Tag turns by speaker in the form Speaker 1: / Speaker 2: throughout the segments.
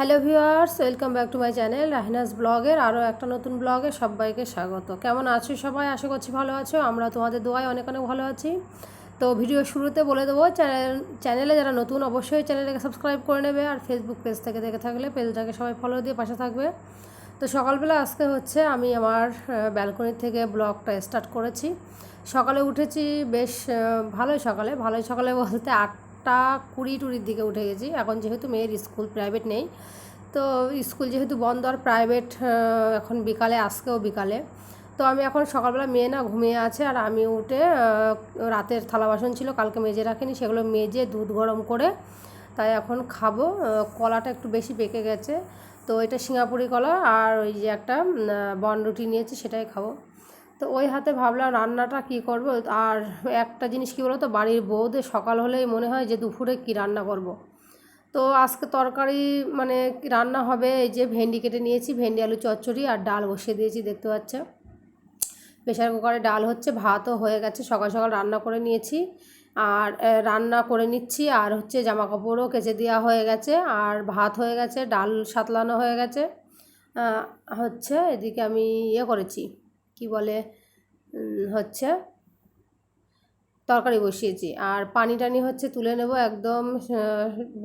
Speaker 1: Hello viewers, welcome back to my channel রাহিনাস ব্লগের আরও একটা নতুন ব্লগে সবাইকে স্বাগত। কেমন আছো সবাই? আশা করছি ভালো আছো। আমরা তোমাদের দোয়ায় অনেক অনেক ভালো আছি। তো ভিডিও শুরুতে বলে দেবো, চ্যানেল, চ্যানেলে যারা নতুন অবশ্যই চ্যানেলটাকে সাবস্ক্রাইব করে নেবে আর ফেসবুক পেজ থেকে দেখে থাকলে পেজটাকে সবাই ফলো দিয়ে পাশে থাকবে। তো সকালবেলা আজকে হচ্ছে আমি আমার ব্যালকনি থেকে ব্লগটা স্টার্ট করেছি। সকালে উঠেছি, বেশ ভালোই সকালে। ভালোই সকালে বলতে আটটা কুড়ি টুড়ির দিকে উঠে গেছি। এখন যেহেতু মেয়ের স্কুল প্রাইভেট নেই, তো স্কুল যেহেতু বন্ধ আর প্রাইভেট এখন বিকালে, আজকেও বিকালে। তো আমি এখন সকালবেলা মেয়ে না ঘুমিয়ে আছে আর আমি উঠে রাতের থালা বাসন ছিল, কালকে মেজে রাখিনি, সেগুলো মেজে দুধ গরম করে তাই এখন খাব। কলাটা একটু বেশি পেকে গেছে, তো এটা সিঙ্গাপুরি কলা আর ওই যে একটা বনরুটি নিয়েছি, সেটাই খাব। তো ওই হাতে ভাবলাম রান্নাটা কি করব? আর একটা জিনিস কী বলো তো বাড়ির বউদের সকাল হলেই মনে হয় যে দুপুরে কি রান্না করব। তো আজকে তরকারি মানে রান্না হবে, এই যে ভেন্ডি কেটে নিয়েছি, ভেন্ডি, আলু, চচ্চড়ি আর ডাল বসিয়ে দিয়েছি, দেখতে পাচ্ছ। প্রেশার কুকারে ডাল হচ্ছে, ভাতও হয়ে গেছে, সকাল সকাল রান্না করে নিয়েছি। আর রান্না করে নিচ্ছি, আর হচ্ছে জামা কাপড়ও কেচে দেওয়া হয়ে গেছে, আর ভাত হয়ে গেছে, ডাল সাতলানো হয়ে গেছে। হচ্ছে এদিকে আমি ইয়ে করেছি কি বলে হচ্ছে তরকারি বসিয়েছি। আর পানি টানি হচ্ছে তুলে নেব একদম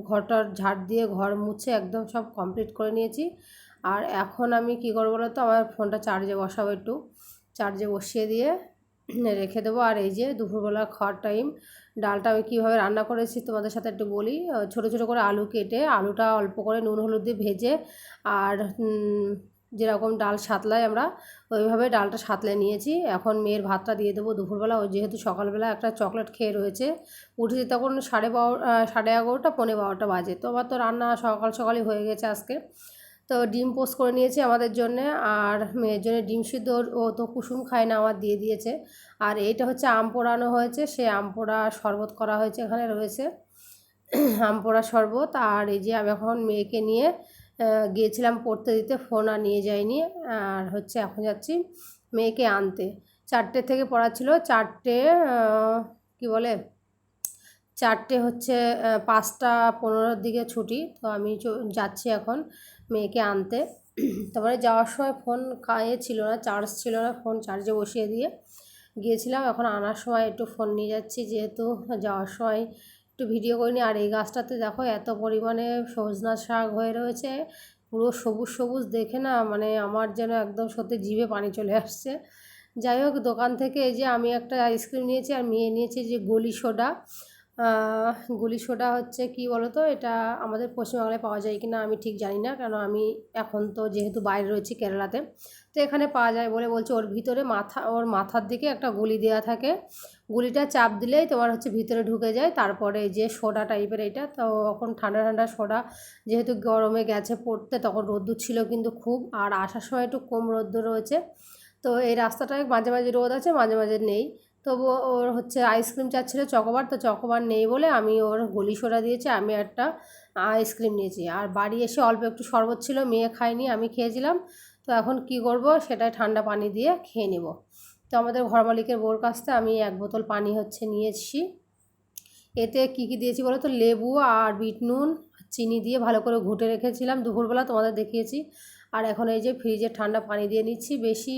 Speaker 1: ঘরটার ঝাড় দিয়ে ঘর মুছে একদম সব কমপ্লিট করে নিয়েছি। আর এখন আমি কি করব বলো তো আমার ফোনটা চার্জে বসাবো একটু। চার্জে বসিয়ে দিয়ে রেখে দেবো। আর এই যে দুপুরবেলা খাওয়ার টাইম ডালটা আমি কীভাবে রান্না করেছি তোমাদের সাথে একটু বলি। ছোটো ছোটো করে আলু কেটে, আলুটা অল্প করে নুন, হলুদ দিয়ে ভেজে আর যেরকম ডাল সাতলাই আমরা ওইভাবে ডালটা সাতলে নিয়েছি। এখন মেয়ের ভাতটা দিয়ে দেবো দুপুরবেলা। ও যেহেতু সকালবেলা একটা চকলেট খেয়ে রয়েছে, উঠেছি তখন সাড়ে বারো সাড়ে এগারোটা, পৌনে বারোটা বাজে। তো আমার তো রান্না সকাল সকালই হয়ে গেছে আজকে। তো ডিম পোস্ট করে নিয়েছি আমাদের জন্য, আর মেয়ের জন্য ডিম সিদ্ধ। ও তো কুসুম খায় না, আমার দিয়ে দিয়েছে। আর এইটা হচ্ছে আম পোড়ানো হয়েছে, সে আম পোড়া শরবত করা হয়েছে এখানে রয়েছে। আম পোড়া শরবত। আর এই যে আমি এখন মেয়েকে নিয়ে গিয়েছিলাম পড়তে দিতে ফোন আর নিয়ে যাইনি। আর হচ্ছে এখন যাচ্ছি মেয়েকে আনতে। চারটে থেকে পড়া ছিল, চারটে কি বলে? চারটে হচ্ছে পাঁচটা পনেরোর দিকে ছুটি, তো আমি যাচ্ছি এখন মেয়েকে আনতে। তারপরে যাওয়ার সময় ফোন কায়ে ছিল না চার্জ ছিল না ফোন চার্জে বসিয়ে দিয়ে গিয়েছিলাম। এখন আনার সময় একটু ফোন নিয়ে যাচ্ছি, যেহেতু যাওয়ার সময় একটু ভিডিও করিনি আর এই গাছটাতে দেখো এত পরিমাণে সজনা শাক হয়ে রয়েছে। পুরো সবুজ সবুজ দেখে না মানে আমার যেন একদম সত্যি জিভে পানি চলে আসছে। যাই হোক, দোকান থেকে এই যে আমি একটা আইসক্রিম নিয়েছি আর মেয়ে নিয়েছি যে গলি সোডা। গুলি সোডা হচ্ছে কি বলতো? এটা আমাদের পশ্চিমবাংলায় পাওয়া যায় কিনা আমি ঠিক জানি না। কারণ আমি এখন তো যেহেতু বাইরে রয়েছি কেরালাতে তো এখানে পাওয়া যায় বলে বলছে, ওর ভিতরে মাথা, ওর মাথার দিকে একটা গুলি দেওয়া থাকে। গুলিটা চাপ দিলেই তোমার হচ্ছে ভিতরে ঢুকে যায়। তারপরে যে সোডা টাইপের এটা, তো এখন ঠান্ডা ঠান্ডা সোডা যেহেতু গরমে গেছে পড়তে, তখন রোদ্দুর ছিল কিন্তু খুব, আর আসার সময় একটু কম রোদ্দুর রয়েছে। তো এই রাস্তাটায় মাঝে মাঝে রোদ আছে, মাঝে মাঝে নেই। তবু ওর হচ্ছে আইসক্রিম চাচ্ছিলো চকোবার, তো চকোবার নেই বলে আমি ওর গলি সোডা দিয়েছি, আমি একটা আইসক্রিম নিয়েছি। আর বাড়ি এসে অল্প একটু শরবত ছিল, মেয়ে খায়নি, আমি খেয়েছিলাম। তো এখন কি করব? সেটাই ঠান্ডা পানি দিয়ে খেয়ে নেব। তো আমাদের ঘর মালিকের বোর কাছ থেকে আমি এক বোতল পানি হচ্ছে নিয়েছি। এতে কি কি দিয়েছি বলো তো? লেবু আর বিট নুন, চিনি দিয়ে ভালো করে ঘুটে রেখেছিলাম। দুপুরবেলা তোমাদের দেখিয়েছি। আর এখন এই যে ফ্রিজে ঠান্ডা পানি দিয়ে নিচ্ছি। বেশি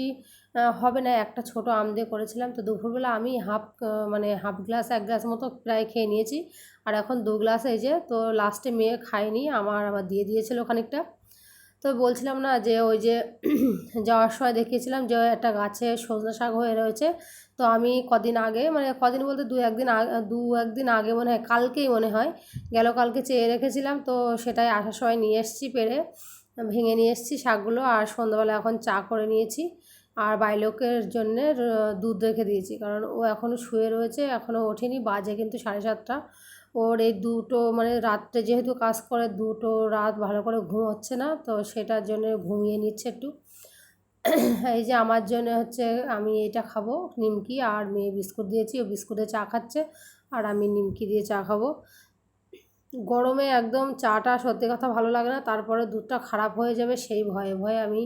Speaker 1: হবে না, একটা ছোট আম দিয়ে করেছিলাম। তো দুপুরবেলা আমি হাফ মানে হাফ গ্লাস, এক গ্লাস মতো প্রায় খেয়ে নিয়েছি। আর এখন দু গ্লাস এই যে, তো লাস্টে মেয়ে খায়নি। আমার আবার দিয়ে দিয়েছিল খানিকটা। তো বলছিলাম না যে ওই যে যাওয়ার সময় দেখিয়েছিলাম যে একটা গাছে সজনা শাক হয়ে রয়েছে। তো আমি কদিন আগে মানে কদিন বলতে দু একদিন আগে দু একদিন আগে মনে হয়, কালকেই মনে হয়, গেল কালকে চেয়ে রেখেছিলাম। তো সেটাই আসার সময় নিয়ে এসেছি পেরে, ভেঙে নিয়ে এসেছি শাকগুলো আর সন্ধ্যাবেলা এখন চা করে নিয়েছি। আর বাইলোকের জন্যে দুধ রেখে দিয়েছি। কারণ ও এখনও শুয়ে রয়েছে এখনও ওঠেনি, বাজে কিন্তু সাড়ে সাতটা। ওর এই দুটো মানে রাত্রে যেহেতু কাজ করে দুটো রাত ভালো করে ঘুম হচ্ছে না, তো সেটার জন্য ঘুমিয়ে নিচ্ছে একটু। এই যে আমার জন্য হচ্ছে আমি এটা খাব, নিমকি আর মেয়ে বিস্কুট দিয়েছি, ও বিস্কুটে চা খাচ্ছে আর আমি নিমকি দিয়ে চা খাব। গরমে একদম চাটা সত্যি কথা ভালো লাগে না, তারপরে দুধটা খারাপ হয়ে যাবে সেই ভয়ে ভয়ে আমি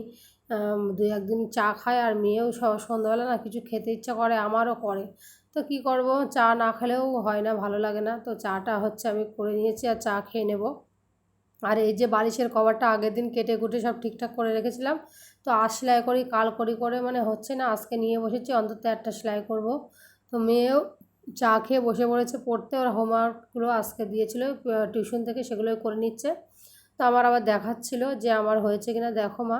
Speaker 1: দু একদিন চা খাই আর মেয়েও সন্ধ্যাবেলা না কিছু খেতে ইচ্ছা করে, আমারও করে। তো কি করব? চা না খেলেও হয় না, ভালো লাগে না। তো চাটা হচ্ছে আমি করে নিয়েছি আর চা খেয়ে নেব। আর এই যে বালিশের কভারটা আগের দিন কেটে কুটে সব ঠিকঠাক করে রেখেছিলাম, তো আজ সেলাই করি, কাল করি করে মানে হচ্ছে না, আজকে নিয়ে বসেছি, অন্তত একটা সেলাই করব। তো মেয়েও চা খেয়ে বসে পড়েছে, পড়তে ওর হোমওয়ার্কগুলো আজকে দিয়েছিল, টিউশন থেকে সেগুলোই করে নিচ্ছে। তো আমার আবার দেখাচ্ছিল যে আমার হয়েছে কিনা, দেখো মা।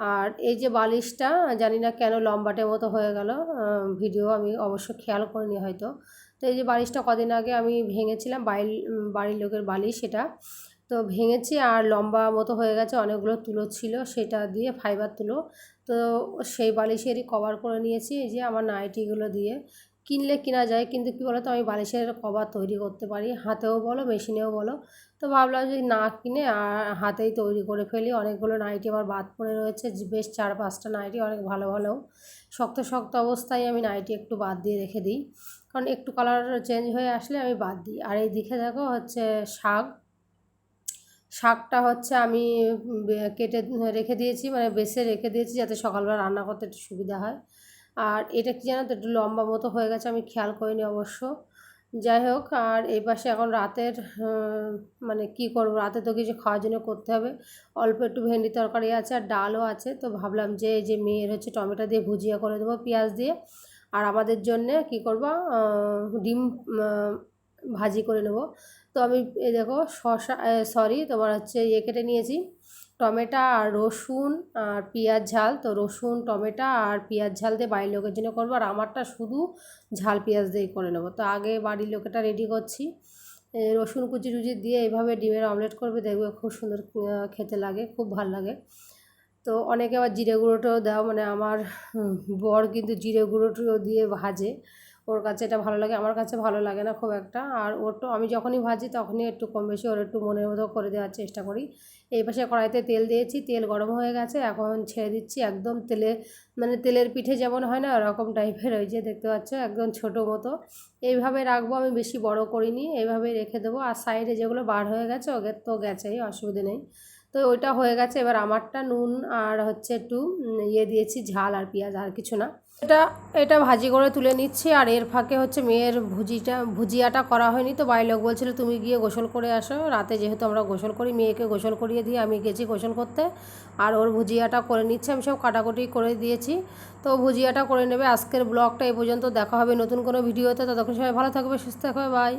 Speaker 1: আর এই যে বালিশটা, জানি না কেন লম্বাটে মতো হয়ে গেল ভিডিও আমি অবশ্য খেয়াল করিনি হয়তো। তো এই যে বালিশটা কদিন আগে আমি ভেঙেছিলাম, বাড়ির বাড়ির লোকের বালিশ সেটা তো ভেঙেছি আর লম্বা মতো হয়ে গেছে, অনেকগুলো তুলো ছিল, সেটা দিয়ে ফাইবার তুলো। তো সেই বালিশেরই কভার করে নিয়েছি, এই যে আমার নাইটিগুলো দিয়ে। কিনলে কিনা যায়, কিন্তু কী বলো তো আমি বালিশের কভার তৈরি করতে পারি, হাতেও বলো, মেশিনেও বলো। তো ভাবলাম যদি না কিনে, আর হাতেই তৈরি করে ফেলি। অনেকগুলো নাইটি আমার বাদ পড়ে রয়েছে বেশ চার পাঁচটা নাইটি, অনেক ভালো ভালো শক্ত শক্ত অবস্থায় আমি নাইটি একটু বাদ দিয়ে রেখে দিই। কারণ একটু কালার চেঞ্জ হয়ে আসলে আমি বাদ দিই। আর এই দিকে দেখো, হচ্ছে শাক। শাকটা হচ্ছে আমি কেটে রেখে দিয়েছি মানে বেছে রেখে দিয়েছি, যাতে সকালবেলা রান্না করতে একটু সুবিধা হয়। আর এটা কি জানো তো, একটু লম্বা মতো হয়ে গেছে, আমি খেয়াল করিনি অবশ্য। যাই হোক, আর এই পাশে এখন রাতের মানে কি করব, রাতে তো কিছু খাওয়ার জন্য করতে হবে। অল্প একটু ভেন্ডি তরকারি আছে আর ডালও আছে, তো ভাবলাম যে এই যে মেয়ের হচ্ছে টমেটো দিয়ে ভুজিয়া করে দেবো, পেঁয়াজ দিয়ে। আর আমাদের জন্যে কি করব ডিম ভাজি করে নেব। তো আমি, এই দেখো শসা সরি তোমার হচ্ছে ইয়ে কেটে নিয়েছি। টমেটো আর রসুন আর পেঁয়াজ ঝাল। তো রসুন, টমেটো আর পেঁয়াজ ঝাল দিয়ে বাড়ির লোকের জন্য করব। আর আমারটা শুধু ঝাল পেঁয়াজ দিয়েই করে নেব। তো আগে বাড়ির লোকেটা রেডি করছি। রসুন কুচি টুচি দিয়ে এইভাবে ডিমের অমলেট করবে। দেখবে খুব সুন্দর খেতে লাগে, খুব ভালো লাগে। তো অনেকে আবার জিরে গুঁড়োটাও দেওয়া মানে আমার বর কিন্তু জিরে গুঁড়োটাও দিয়ে ভাজে। ওর কাছে এটা ভালো লাগে, আমার কাছে ভালো লাগে না খুব একটা। আর ওর তো, আমি যখনই ভাজি তখনই একটু কম বেশি ওর একটু মনের মতো করে দেওয়ার চেষ্টা করি। এই পাশে কড়াইতে তেল দিয়েছি, তেল গরম হয়ে গেছে, এখন ছেড়ে দিচ্ছি একদম তেলে মানে তেলের পিঠে যেমন হয় না ওরকম টাইপের, ওই যে দেখতে পাচ্ছ, একদম ছোটো মতো। এইভাবে রাখব আমি, বেশি বড় করিনি, এইভাবে রেখে দেবো। আর সাইডে যেগুলো বার হয়ে গেছে, ওকে তো গেছেই, অসুবিধে নেই। তো ওইটা হয়ে গেছে, এবার আমারটা নুন আর হচ্ছে একটু ইয়ে দিয়েছি, ঝাল আর পেঁয়াজ আর কিছু না। এটা এটা ভাজি করে তুলে নিচ্ছি আর এর ফাঁকে হচ্ছে মেয়ের ভুজিটা, ভুজিয়াটা করা হয়নি তো বাড়ির লোক বলছিল তুমি গিয়ে গোসল করে আসো। রাতে যেহেতু আমরা গোসল করি, মেয়েকে গোসল করিয়ে দিয়ে আমি গেছি গোসল করতে আর ওর ভুজিয়াটা করে নিচ্ছে, আমি সব কাটাকুটি করে দিয়েছি। তো ভুজিয়াটা করে নেবে। আজকের ব্লগটা এই পর্যন্ত, দেখা হবে নতুন কোনো ভিডিওতে। ততক্ষণ সবাই ভালো থাকবে, সুস্থ থাকবে বাই